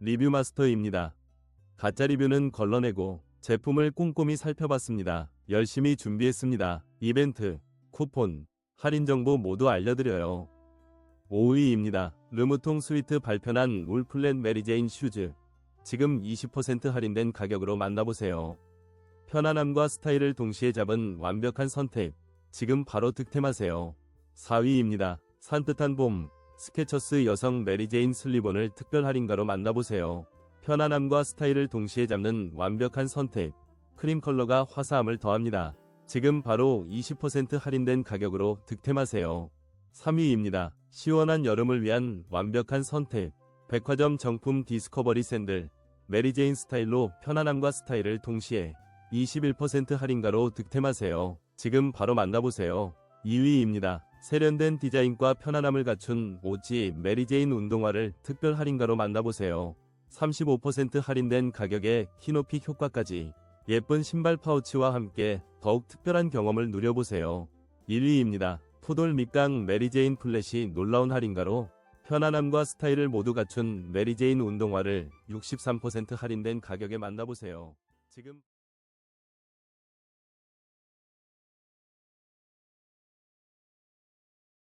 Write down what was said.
리뷰 마스터입니다. 가짜 리뷰는 걸러내고 제품을 꼼꼼히 살펴봤습니다. 열심히 준비했습니다. 이벤트, 쿠폰, 할인 정보 모두 알려드려요. 5위입니다. 르무통 스위트 발편한 울플랜 메리제인 슈즈. 지금 20% 할인된 가격으로 만나보세요. 편안함과 스타일을 동시에 잡은 완벽한 선택. 지금 바로 득템하세요. 4위입니다. 산뜻한 봄. 스케쳐스 여성 메리제인 슬리본을 특별 할인가로 만나보세요. 편안함과 스타일을 동시에 잡는 완벽한 선택. 크림 컬러가 화사함을 더합니다. 지금 바로 20% 할인된 가격으로 득템하세요. 3위입니다. 시원한 여름을 위한 완벽한 선택. 백화점 정품 디스커버리 샌들. 메리제인 스타일로 편안함과 스타일을 동시에 21% 할인가로 득템하세요. 지금 바로 만나보세요. 2위입니다. 세련된 디자인과 편안함을 갖춘 오지 메리제인 운동화를 특별 할인가로 만나보세요. 35% 할인된 가격에 키높이 효과까지 예쁜 신발 파우치와 함께 더욱 특별한 경험을 누려보세요. 1위입니다. 푸돌 밑강 메리제인 플랫이 놀라운 할인가로 편안함과 스타일을 모두 갖춘 메리제인 운동화를 63% 할인된 가격에 만나보세요. 지금